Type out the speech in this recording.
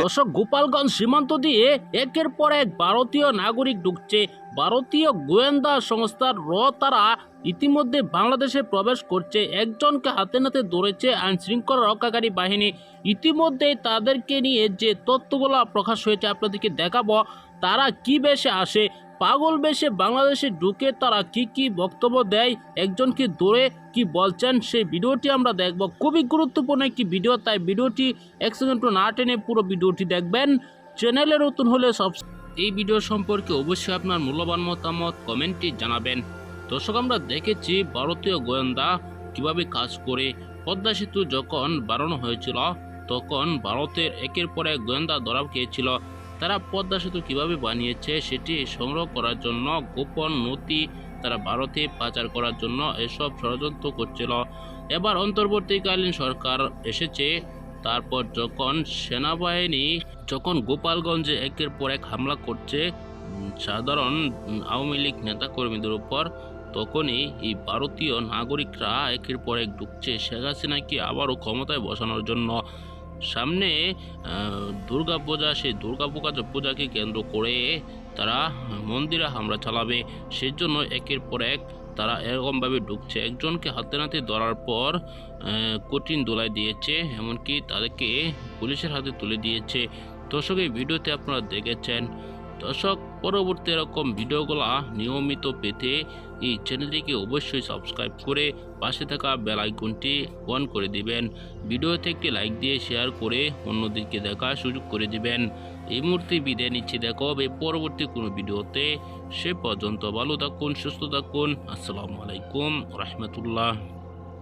দর্শক, গোপালগঞ্জ সীমান্ত দিয়ে একের পর এক ভারতীয় নাগরিক ঢুকছে। ভারতীয় গোয়েন্দা সংস্থার র তারা ইতিমধ্যে বাংলাদেশে প্রবেশ করছে। একজনকে হাতে নাতে ধরেছে আইন শৃঙ্খলা রক্ষাকারী বাহিনী। ইতিমধ্যেই তাদেরকে নিয়ে যে তথ্যগুলো প্রকাশ হয়েছে, আপনাদেরকে দেখাবো। তারা কি বেশে আসে? পাগল বেশে বাংলাদেশে ঢুকে তারা কি কি বক্তব্য দেয়? একজনকে ধরে কি বলছেন? সেই ভিডিওটি আমরা দেখব। খুবই গুরুত্বপূর্ণ একটি ভিডিও, তাই ভিডিওটি এক সেকেন্ড না টেনে পুরো ভিডিওটি দেখবেন। চ্যানেলে নতুন হলে সব এই ভিডিও সম্পর্কে অবশ্যই আপনার মূল্যবান মতামত কমেন্টে জানাবেন। দর্শক, আমরা দেখেছি ভারতীয় গোয়েন্দা কীভাবে কাজ করে। পদ্মা সেতু যখন বাড়ানো হয়েছিল, তখন ভারতের একের পর এক গোয়েন্দা ধরা খেয়েছিল। তারা পদ্মা সেতু কীভাবে বানিয়েছে সেটি সংগ্রহ করার জন্য গোপন নথি তারা ভারতে পাচার করার জন্য এসব ষড়যন্ত্র করছিল। এবার অন্তর্বর্তীকালীন সরকার এসেছে। তারপর যখন সেনাবাহিনী, যখন গোপালগঞ্জে একের পর এক হামলা করছে সাধারণ আওয়ামী লীগ নেতাকর্মীদের উপর, তখনই এই ভারতীয় নাগরিকরা একের পর এক ঢুকছে। শেখ হাসিনাকে আবারও ক্ষমতায় বসানোর জন্য সামনে দুর্গা পূজা, সেই দুর্গা পূজা পূজাকে কেন্দ্র করে তারা মন্দিরে হামলা চালাবে। সেই জন্য একের পর এক তারা এরকমভাবে ঢুকছে। একজনকে হাতে নাতে ধরার পর কঠিন দোলায় দিয়েছে, এমনকি তাদেরকে পুলিশের হাতে তুলে দিয়েছে। দর্শক, এই ভিডিওতে আপনারা দেখেছেন, দর্শক পরবর্তী এরকম ভিডিওগুলো নিয়মিত পেতে এই চ্যানেলটিকে অবশ্যই সাবস্ক্রাইব করে পাশে থাকা বেল আইকনটি অন করে দিবেন। ভিডিওতে একটি লাইক দিয়ে শেয়ার করে অন্যদিকে দেখার সুযোগ করে দিবেন। এই মুহূর্তে বিদায় নিচ্ছি। দেখা হবে পরবর্তী কোনো ভিডিওতে। সে পর্যন্ত ভালো থাকুন, সুস্থ থাকুন। আসসালামু আলাইকুম, রহমতুল্লাহ।